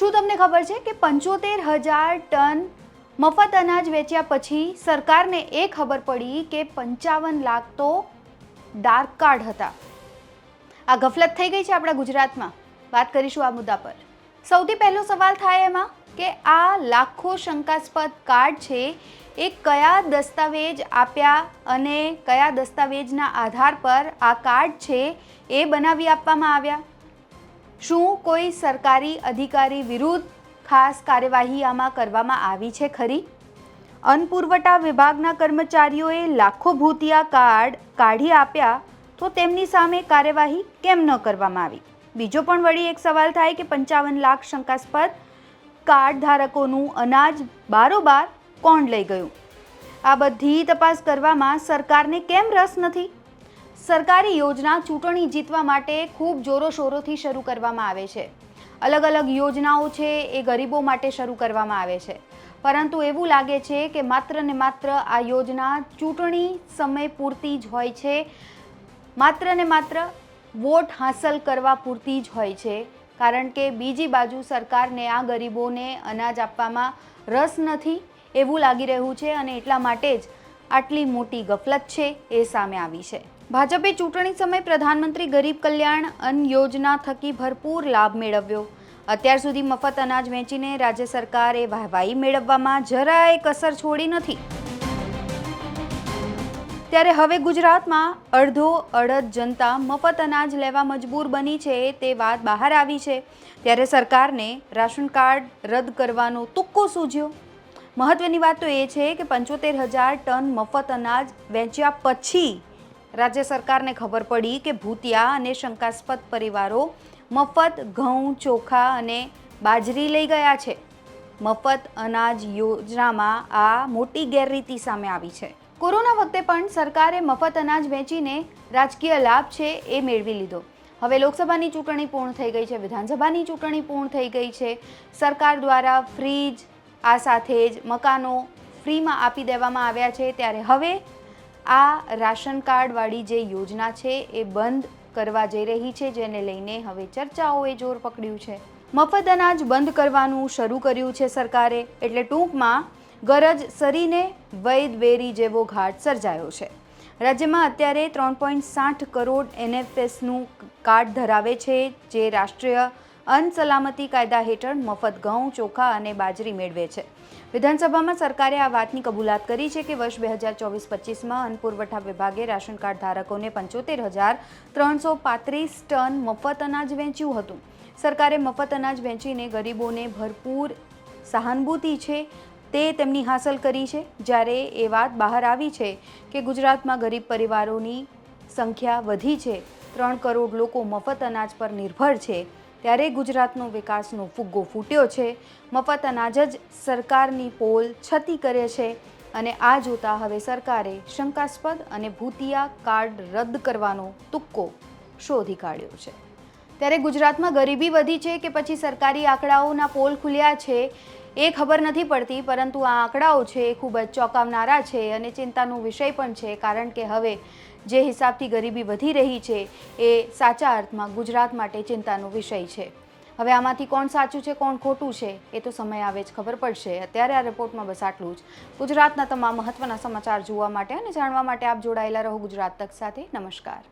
શું તમને ખબર છે કે પંચોતેર હજાર ટન મફત અનાજ વેચ્યા પછી સરકારને એ ખબર પડી કે પંચાવન લાખ તો ડાર્ક કાર્ડ હતા. આ ગફલત થઈ ગઈ છે આપણા ગુજરાતમાં. વાત કરીશું આ મુદ્દા પર. સૌથી પહેલો સવાલ થાય એમાં કે આ લાખો શંકાસ્પદ કાર્ડ છે, એ કયા દસ્તાવેજ આપ્યા અને કયા દસ્તાવેજના આધાર પર આ કાર્ડ છે એ બનાવી આપવામાં આવ્યા? શું કોઈ સરકારી અધિકારી વિરુદ્ધ ખાસ કાર્યવાહી આમાં કરવામાં આવી છે ખરી? અન્ન પુરવઠા વિભાગના કર્મચારીઓએ લાખો ભૂતિયા કાર્ડ કાઢી આપ્યા તો તેમની સામે કાર્યવાહી કેમ ન કરવામાં આવી? બીજો પણ વળી એક સવાલ થાય કે પંચાવન લાખ શંકાસ્પદ કાર્ડ ધારકોનું અનાજ બારોબાર કોણ લઈ ગયું? આ બધી તપાસ કરવામાં સરકારને કેમ રસ નથી? સરકારી યોજના ચૂંટણી જીતવા માટે ખૂબ જોરોશોરોથી શરૂ કરવામાં આવે છે. અલગ અલગ યોજનાઓ છે એ ગરીબો માટે શરૂ કરવામાં આવે છે. પરંતુ એવું લાગે છે કે માત્ર ને માત્ર આ યોજના ચૂંટણી સમય પૂરતી જ હોય છે. માત્ર ને માત્ર વોટ હાંસલ કરવા પૂરતી જ હોય છે. કારણ કે બીજી બાજુ સરકારને આ ગરીબોને અનાજ આપવામાં રસ નથી એવું લાગી રહ્યું છે અને એટલા માટે જ આટલી મોટી ગફલત છે એ સામે આવી છે. ભાજપે ચૂંટણી સમયે પ્રધાનમંત્રી ગરીબ કલ્યાણ અન્ન યોજના થકી ભરપૂર લાભ મેળવ્યો. અત્યાર સુધી મફત અનાજ વેચીને રાજ્ય સરકારે વાહવાહી મેળવવામાં જરાય કસર છોડી નથી. ત્યારે હવે ગુજરાતમાં અડધો અડધ જનતા મફત અનાજ લેવા મજબૂર બની છે તે વાત બહાર આવી છે. ત્યારે સરકારને રાશન કાર્ડ રદ કરવાનો તુક્કો સૂઝ્યો. મહત્વની વાત તો એ છે કે પંચોતેર હજાર ટન મફત અનાજ વેચ્યા પછી રાજ્ય સરકારને ખબર પડી કે ભૂતિયા અને શંકાસ્પદ પરિવારો મફત ઘઉં, ચોખા અને બાજરી લઈ ગયા છે. મફત અનાજ યોજનામાં આ મોટી ગેરરીતિ સામે આવી છે. કોરોના વખતે પણ સરકારે મફત અનાજ વેચીને રાજકીય લાભ છે એ મેળવી લીધો. હવે લોકસભાની ચૂંટણી પૂર્ણ થઈ ગઈ છે, વિધાનસભાની ચૂંટણી પૂર્ણ થઈ ગઈ છે. સરકાર દ્વારા ફ્રીજ, આ સાથે જ મકાનો ફ્રીમાં આપી દેવામાં આવ્યા છે. ત્યારે હવે આ રાશન કાર્ડવાળી જે યોજના છે એ બંધ કરવા જઈ રહી છે, જેને લઈને હવે ચર્ચાઓએ જોર પકડ્યું છે. મફત અનાજ બંધ કરવાનું શરૂ કર્યું છે સરકારે, એટલે ટૂંકમાં ગરજ સરીને વૈદ વેરી જેવો ઘાટ સર્જાયો છે. રાજ્યમાં અત્યારે ત્રણ પોઈન્ટ સાઠ કરોડ એનએફએસનું કાર્ડ ધરાવે છે, જે રાષ્ટ્રીય અન્ન સલામતી કાયદા હેઠળ મફત ઘઉં, ચોખા અને બાજરી મેળવે છે. વિધાનસભામાં સરકારે આ વાતની કબૂલાત કરી છે કે વર્ષ બે હજાર ચોવીસ પચીસમાં અન્ન પુરવઠા વિભાગે રાશન કાર્ડ ધારકોને પંચોતેર હજાર ત્રણસો પાંત્રીસ ટન મફત અનાજ વેચ્યું હતું. સરકારે મફત અનાજ વેચીને ગરીબોને ભરપૂર સહાનુભૂતિ છે તે તેમની હાંસલ કરી છે. જ્યારે એ વાત બહાર આવી છે કે ગુજરાતમાં ગરીબ પરિવારોની સંખ્યા વધી છે, ત્રણ કરોડ લોકો મફત અનાજ પર નિર્ભર છે ત્યારે ગુજરાતનો વિકાસનો ફુગ્ગો ફૂટ્યો છે. મફત અનાજ જ સરકારની પોલ છતી કરે છે અને આ જોતા હવે સરકારે શંકાસ્પદ અને ભૂતિયા કાર્ડ રદ કરવાનો તુક્કો શોધી કાઢ્યો છે. ત્યારે ગુજરાતમાં ગરીબી વધી છે કે પછી સરકારી આંકડાઓના પોલ ખુલ્યા છે એ ખબર નથી પડતી, પરંતુ આ આંકડાઓ છે એ ખૂબ જ ચોંકાવનારા છે અને ચિંતાનો વિષય પણ છે, કારણ કે હવે જે હિસાબથી ગરીબી વધી રહી છે એ સાચા અર્થમાં ગુજરાત માટે ચિંતાનો વિષય છે. હવે આમાંથી કોણ સાચું છે, કોણ ખોટું છે, એ તો સમય આવે જ ખબર પડશે. અત્યારે આ રિપોર્ટમાં બસ આટલું જ. ગુજરાતના તમામ મહત્વના સમાચાર જોવા માટે અને જાણવા માટે આપ જોડાયેલા રહો ગુજરાત તક સાથે. નમસ્કાર.